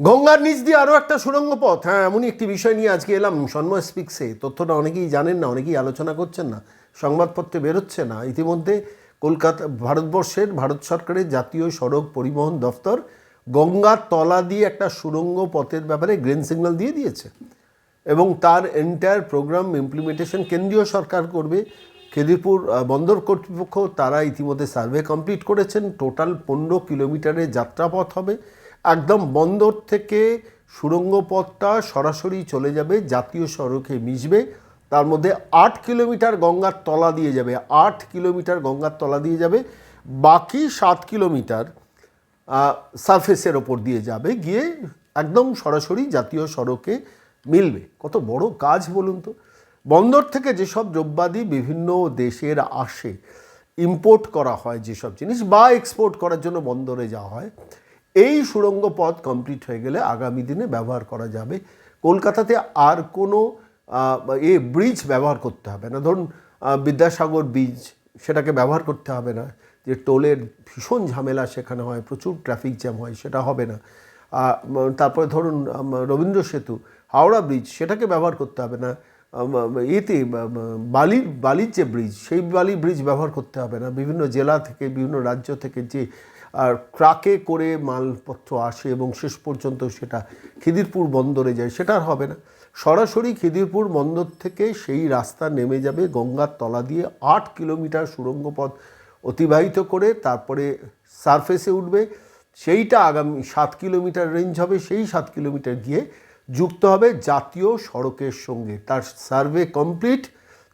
গঙ্গার নিচ দিয়ে আরও একটা সুড়ঙ্গ পথ। হ্যাঁ এমনই একটি বিষয় নিয়ে আজকে এলাম সন্ময় স্পিক্সে তথ্যটা অনেকেই জানেন না, অনেকেই আলোচনা করছেন না, সংবাদপত্রে বেরোচ্ছে না। ইতিমধ্যে কলকাতা, ভারতবর্ষের, ভারত সরকারের জাতীয় সড়ক পরিবহন দফতর গঙ্গার তলা দিয়ে একটা সুড়ঙ্গ পথের ব্যাপারে গ্রিন সিগন্যাল দিয়ে দিয়েছে এবং তার এন্টায়ার প্রোগ্রাম ইমপ্লিমেন্টেশন কেন্দ্রীয় সরকার করবে। খেদিরপুর বন্দর কর্তৃপক্ষ, তারা ইতিমধ্যে সার্ভে কমপ্লিট করেছেন। টোটাল পনেরো কিলোমিটারের যাত্রাপথ হবে। একদম বন্দর থেকে সুড়ঙ্গ পথটা সরাসরি চলে যাবে, জাতীয় সড়কে মিশবে। তার মধ্যে আট কিলোমিটার গঙ্গার তলা দিয়ে যাবে, আট কিলোমিটার গঙ্গার তলা দিয়ে যাবে। বাকি সাত কিলোমিটার সারফেসের ওপর দিয়ে যাবে, গিয়ে একদম সরাসরি জাতীয় সড়কে মিলবে। কত বড় কাজ বলুন তো। বন্দর থেকে যেসব দ্রব্যাদি বিভিন্ন দেশের আসে ইম্পোর্ট করা হয় যেসব জিনিস বা এক্সপোর্ট করার জন্য বন্দরে যাওয়া হয় এই সুড়ঙ্গ পথ কমপ্লিট হয়ে গেলে আগামী দিনে ব্যবহার করা যাবে। কলকাতাতে আর কোনো এ ব্রিজ ব্যবহার করতে হবে না। ধরুন বিদ্যাসাগর ব্রিজ সেটাকে ব্যবহার করতে হবে না। যে টোলের ভীষণ ঝামেলা সেখানে হয়, প্রচুর ট্রাফিক জ্যাম হয়, সেটা হবে না। তারপরে ধরুন রবীন্দ্র সেতু, হাওড়া ব্রিজ সেটাকে ব্যবহার করতে হবে না। এতে বালির বালির যে ব্রিজ সেই বালি ব্রিজ ব্যবহার করতে হবে না। বিভিন্ন জেলা থেকে, বিভিন্ন রাজ্য থেকে যে আর ট্রাকে করে মালপত্র আসে এবং শেষ পর্যন্ত সেটা খিদিরপুর বন্দরে যায়, সেটা আর হবে না। সরাসরি খিদিরপুর বন্দর থেকে সেই রাস্তা নেমে যাবে গঙ্গার তলা দিয়ে আট কিলোমিটার সুড়ঙ্গ পথ অতিবাহিত করে, তারপরে সারফেসে উঠবে। সেইটা আগামী সাত কিলোমিটার রেঞ্জ হবে, সেই সাত কিলোমিটার গিয়ে যুক্ত হবে জাতীয় সড়কের সঙ্গে। তার সার্ভে কমপ্লিট।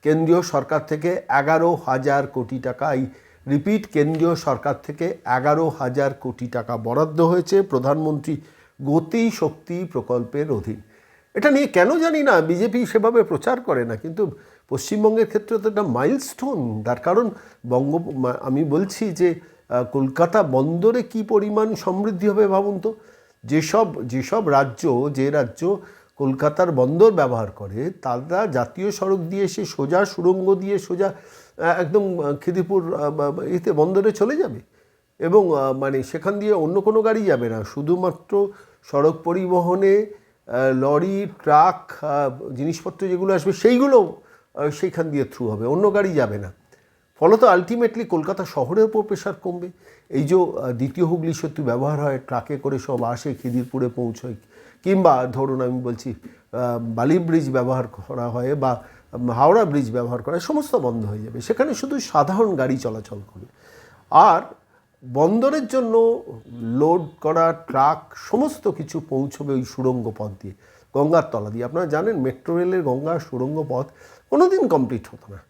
কেন্দ্রীয় সরকার থেকে এগারো হাজার কোটি টাকা এই রিপিট কেন্দ্রীয় সরকার থেকে এগারো হাজার কোটি টাকা বরাদ্দ হয়েছে প্রধানমন্ত্রী গতি শক্তি প্রকল্পের অধীন। এটা নিয়ে কেন জানি না, বিজেপি সেভাবে প্রচার করে না, কিন্তু পশ্চিমবঙ্গের ক্ষেত্রে তো একটা মাইলস্টোন তার কারণ বঙ্গ, আমি বলছি যে কলকাতা বন্দরে কি পরিমাণ সমৃদ্ধি হবে ভাবুন তো? যেসব যেসব রাজ্য, যে রাজ্য কলকাতার বন্দর ব্যবহার করে, তারা জাতীয় সড়ক দিয়ে এসে সোজা সুড়ঙ্গ দিয়ে সোজা একদম খিদিপুর এতে বন্দরে চলে যাবে। এবং মানে সেখান দিয়ে অন্য কোনো গাড়ি যাবে না। শুধুমাত্র সড়ক পরিবহনে লরি, ট্রাক জিনিসপত্র যেগুলো আসবে, সেইগুলো সেইখান দিয়ে থ্রু হবে। অন্য গাড়ি যাবে না। ফলত আলটিমেটলি কলকাতা শহরের উপর প্রেশার কমবে। এই যে দ্বিতীয় হুগলি সেতু ব্যবহার হয়, ট্রাকে করে সব আসে, খিদিরপুরে পৌঁছয়। কিংবা, ধরুন আমি বলছি বালি ব্রিজ ব্যবহার করা হয় বা হাওড়া ব্রিজ ব্যবহার করা, সমস্ত বন্ধ হয়ে যাবে। সেখানে শুধু সাধারণ গাড়ি চলাচল করবে। আর বন্দরের জন্য লোড করা ট্রাক, সমস্ত কিছু পৌঁছবে ওই সুড়ঙ্গ পথ দিয়ে, গঙ্গার তলা দিয়ে। আপনারা জানেন, মেট্রো রেলের গঙ্গার সুড়ঙ্গ পথ কোনোদিন কমপ্লিট হতো না।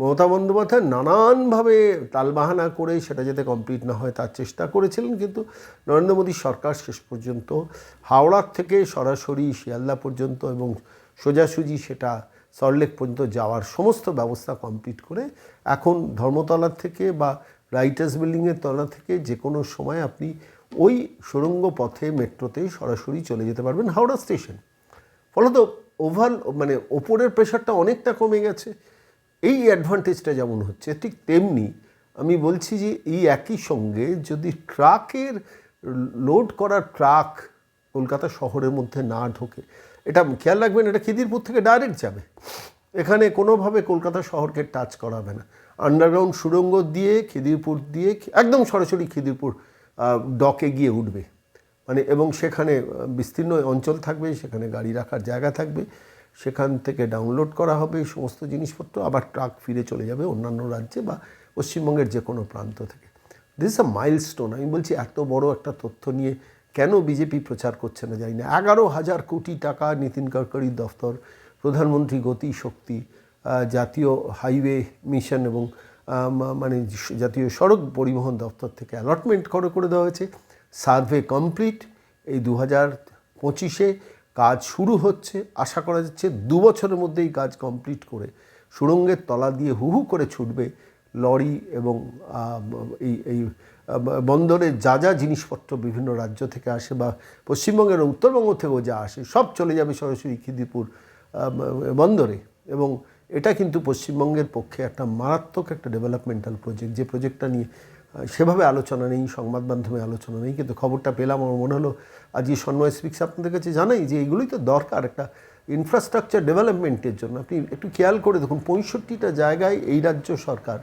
মমতা বন্দ্যোপাধ্যায় নানানভাবে তালবাহানা করে সেটা যাতে কমপ্লিট না হয়, তার চেষ্টা করেছিলেন। কিন্তু নরেন্দ্র মোদী সরকার শেষ পর্যন্ত, হাওড়ার থেকে সরাসরি শিয়ালদা পর্যন্ত এবং সোজাসুজি সেটা সল্টলেক পর্যন্ত যাওয়ার সমস্ত ব্যবস্থা কমপ্লিট করে এখন ধর্মতলার থেকে বা রাইটার্স বিল্ডিংয়ের তলা থেকে যে কোনো সময় আপনি ওই সুড়ঙ্গ পথে মেট্রোতে সরাসরি চলে যেতে পারবেন হাওড়া স্টেশন। ফলত ওভার মানে ওপরের প্রেশারটা অনেকটা কমে গেছে। এই অ্যাডভান্টেজটা যেমন হচ্ছে, ঠিক তেমনি আমি বলছি যে এই একই সঙ্গে যদি ট্রাকের লোড করা ট্রাক কলকাতা শহরের মধ্যে না ঢোকে এটা খেয়াল রাখবেন, এটা খিদিরপুর থেকে ডাইরেক্ট যাবে। এখানে কোনোভাবে কলকাতা শহরকে টাচ করাবে না। আন্ডারগ্রাউন্ড সুড়ঙ্গ দিয়ে, খিদিরপুর দিয়ে, একদম সরাসরি খিদিরপুর ডকে গিয়ে উঠবে। মানে এবং সেখানে বিস্তীর্ণ অঞ্চল থাকবে, সেখানে গাড়ি রাখার জায়গা থাকবে। সেখান থেকে ডাউনলোড করা হবে সমস্ত জিনিসপত্র, আবার ট্রাক ফিরে চলে যাবে অন্যান্য রাজ্যে বা পশ্চিমবঙ্গের যে কোনো প্রান্ত থেকে। দিস আ মাইলস্টোন আমি বলছি এত বড় একটা তথ্য নিয়ে কেন বিজেপি প্রচার করছে না জানি না। এগারো হাজার কোটি টাকা নীতিন গডকরির দফতর, প্রধানমন্ত্রী গতি শক্তি জাতীয় হাইওয়ে মিশন এবং মানে জাতীয় সড়ক পরিবহন দপ্তর থেকে অ্যালটমেন্ট করে করে দেওয়া হয়েছে। Survey complete. এই দু হাজার পঁচিশে কাজ শুরু হচ্ছে। আশা করা যাচ্ছে দু বছরের মধ্যেই কাজ কমপ্লিট করে সুড়ঙ্গের তলা দিয়ে হু হু করে ছুটবে লরি এবং এই এই বন্দরে যা যা জিনিসপত্র বিভিন্ন রাজ্য থেকে আসে বা পশ্চিমবঙ্গের উত্তরবঙ্গ থেকেও যা আসে, সব চলে যাবে সরাসরি খিদিপুর বন্দরে। এবং এটা কিন্তু পশ্চিমবঙ্গের পক্ষে একটা মারাত্মক একটা ডেভেলপমেন্টাল প্রজেক্ট যে প্রজেক্টটা নিয়ে সেভাবে আলোচনা নেই, সংবাদ মাধ্যমে আলোচনা নেই। কিন্তু খবরটা পেলাম, আমার মনে হলো আজকে সন্ময় স্পিক্স আপনাদের কাছে জানাই যে এইগুলোই তো দরকার একটা ইনফ্রাস্ট্রাকচার ডেভেলপমেন্টের জন্য। আপনি একটু খেয়াল করে দেখুন, পঁয়ষট্টিটা জায়গায় এই রাজ্য সরকার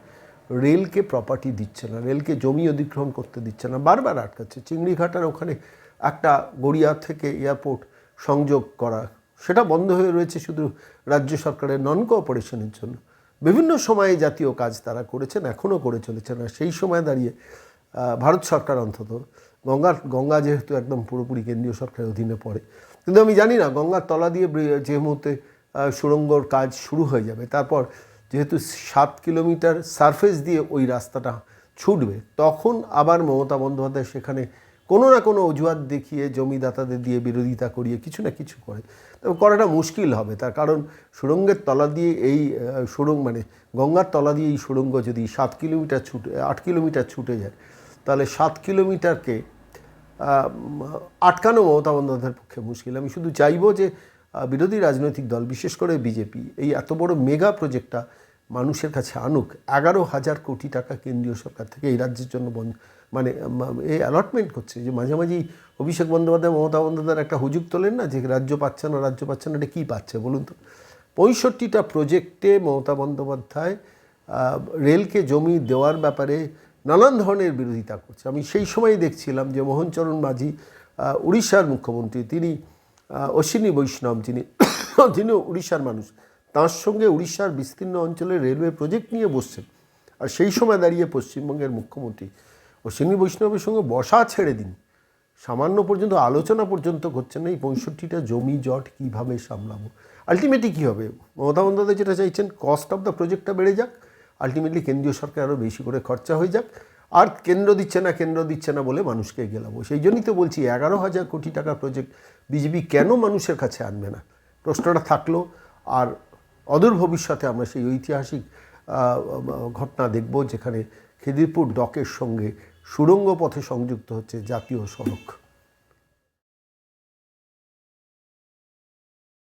রেলকে প্রপার্টি দিচ্ছে না, রেলকে জমি অধিগ্রহণ করতে দিচ্ছে না। বারবার আটকাচ্ছে। চিংড়িঘাটার ওখানে একটা গড়িয়া থেকে এয়ারপোর্ট সংযোগ করা, সেটা বন্ধ হয়ে রয়েছে শুধু রাজ্য সরকারের নন কোঅপারেশনের জন্য। বিভিন্ন সময়ে জাতীয় কাজ তারা করেছেন, এখনও করে চলেছেন। আর সেই সময় দাঁড়িয়ে ভারত সরকার অন্তত গঙ্গার গঙ্গা যেহেতু একদম পুরোপুরি কেন্দ্রীয় সরকারের অধীনে পড়ে, কিন্তু আমি জানি না, গঙ্গার তলা দিয়ে যে মুহূর্তে সুড়ঙ্গর কাজ শুরু হয়ে যাবে। তারপর যেহেতু সাত কিলোমিটার সারফেস দিয়ে ওই রাস্তাটা ছুটবে তখন আবার মমতা বন্দ্যোপাধ্যায় সেখানে কোনো না কোনো অজুহাত দেখিয়ে জমিদাতাদের দিয়ে বিরোধিতা করিয়ে কিছু না কিছু করে। তবে করাটা মুশকিল হবে তার কারণ সুড়ঙ্গের তলা দিয়ে এই আহ, সুড়ঙ্গ মানে গঙ্গার তলা দিয়ে এই সুড়ঙ্গ যদি সাত কিলোমিটার ছুটে আট কিলোমিটার ছুটে যায় তাহলে সাত কিলোমিটারকে আটকানো মমতা বন্দ্যোপাধ্যায়ের পক্ষে মুশকিল। আমি শুধু চাইব যে বিরোধী রাজনৈতিক দল বিশেষ করে বিজেপি এই এত বড় মেগা প্রজেক্টটা মানুষের কাছে আনুক। এগারো হাজার কোটি টাকা কেন্দ্রীয় সরকার থেকে এই রাজ্যের জন্য মানে এই অ্যালটমেন্ট করছে। যে মাঝামাঝি অভিষেক বন্দ্যোপাধ্যায়, মমতা বন্দ্যোপাধ্যায়ের একটা হুজুগ তোলেন না, যে রাজ্য পাচ্ছে না, রাজ্য পাচ্ছে না, এটা কী পাচ্ছে বলুন তো? পঁয়ষট্টিটা প্রজেক্টে মমতা বন্দ্যোপাধ্যায় রেলকে জমি দেওয়ার ব্যাপারে নানান ধরনের বিরোধিতা করছে। আমি সেই সময় দেখছিলাম যে মোহনচরণ মাঝি উড়িষ্যার মুখ্যমন্ত্রী, তিনি অশ্বিনী বৈষ্ণব, যিনি তিনি উড়িষ্যার মানুষ তার সঙ্গে উড়িষ্যার বিস্তীর্ণ অঞ্চলে রেলওয়ে প্রজেক্ট নিয়ে বসছেন আর সেই সময় দাঁড়িয়ে পশ্চিমবঙ্গের মুখ্যমন্ত্রী ও অশ্বিনী বৈষ্ণবের সঙ্গে বসা ছেড়ে দিন। সামান্য পর্যন্ত আলোচনা পর্যন্ত করছেন না এই পঁয়ষট্টিটা জমি জট কীভাবে সামলাবো। আলটিমেটলি কী হবে? মমতা বন্দ্যোপাধ্যায় যেটা চাইছেন কস্ট অফ দ্য প্রজেক্টটা বেড়ে যাক, আলটিমেটলি কেন্দ্রীয় সরকার আরও বেশি করে খরচা হয়ে যাক। আর কেন্দ্র দিচ্ছে না, কেন্দ্র দিচ্ছে না বলে মানুষকে গেলাবো সেই জন্যই তো বলছি, এগারো হাজার কোটি টাকার প্রজেক্ট বিজেপি কেন মানুষের কাছে আনবে না? প্রশ্নটা থাকল। আর অদূর ভবিষ্যতে আমরা সেই ঐতিহাসিক ঘটনা দেখব যেখানে খিদিরপুর ডকের সঙ্গে সুড়ঙ্গ পথে সংযুক্ত হচ্ছে জাতীয় সড়ক।